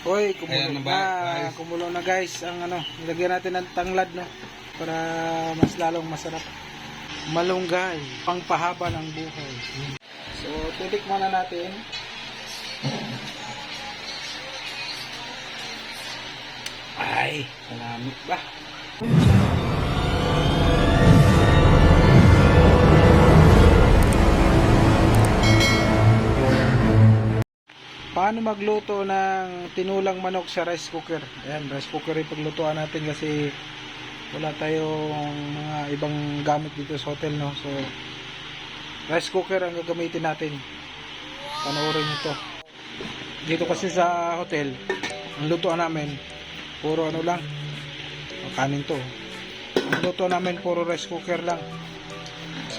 Hoy, kumulo na na, kumulo na guys ang ano, nilagyan natin ng tanglad no para mas lalong masarap. Malunggay, pangpahaba ng buhay. So, titik muna natin. Ay, malamig ba? Paano magluto ng tinulang manok sa rice cooker? Ayan, rice cooker yung paglutuan natin kasi wala tayong mga ibang gamit dito sa hotel, no? So, rice cooker ang gagamitin natin. Panoorin nyo to. Dito kasi sa hotel, ang lutuan namin, puro ano lang, kanin to. Ang lutuan namin, puro rice cooker lang.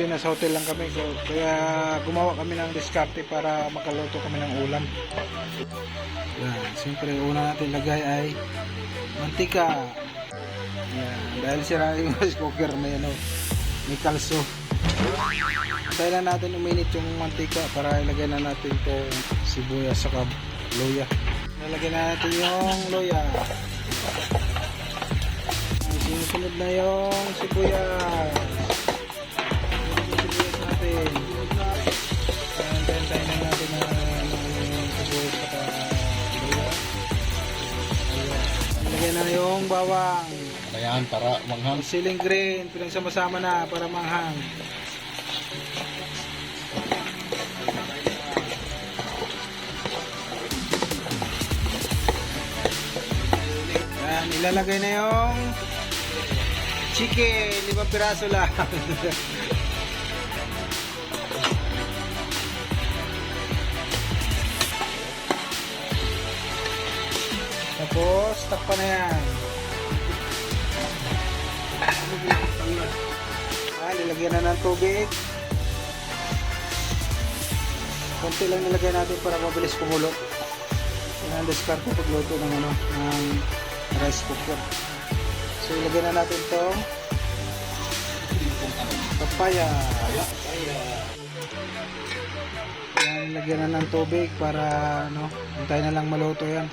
Kasi nasa hotel lang kami, so, kaya gumawa kami ng diskarte para makaluto kami ng ulam. Yan, siyempre una natin lagay ay mantika. Yan, dahil sira yung rice cooker may ano, may kalso. Tayo na natin uminit yung mantika para ilagay na natin itong sibuyas saka luya. Nalagyan na natin yung luya. Sinusunod na yung sibuyas. Ayan. Na yung bawang. Ayan, para manghang. Ang siling green, pinagsama-sama na para manghang. Yan, ilalagay na yung chicken, limang piraso lang. Tapos, takpan na yan. Ah, nilagyan na ng tubig. Konti lang nilagay natin para mabilis kumulo. Yan ang discard ko pagluto ng ano, ng rice cooker. So, ilagay na natin to papaya. Yan, lagyan na ng tubig para ano, hintayin na lang maluto yan.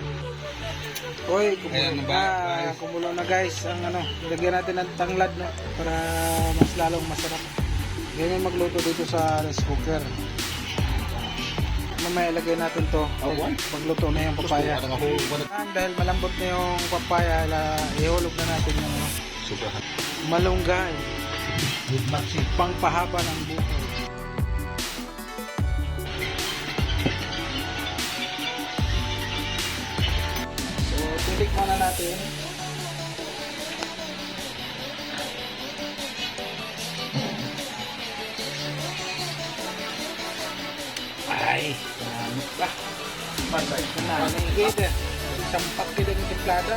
Hoy, kumulo na na, ba, guys? kumulo na guys. Ang ano, lagyan natin ng tanglad no para mas lalong masarap. Ganyan magluto dito sa rice cooker. Mamaya ilagay natin to pag, Awan. pagluto na yung papaya. Yan, dahil malambot na yung papaya, la, ihulog na natin yung malunggay, pangpahaba ng buhay. Tilik muna natin. Ay, marami pa. Patay ko na. Naigid eh. Isang pack kita ng templada.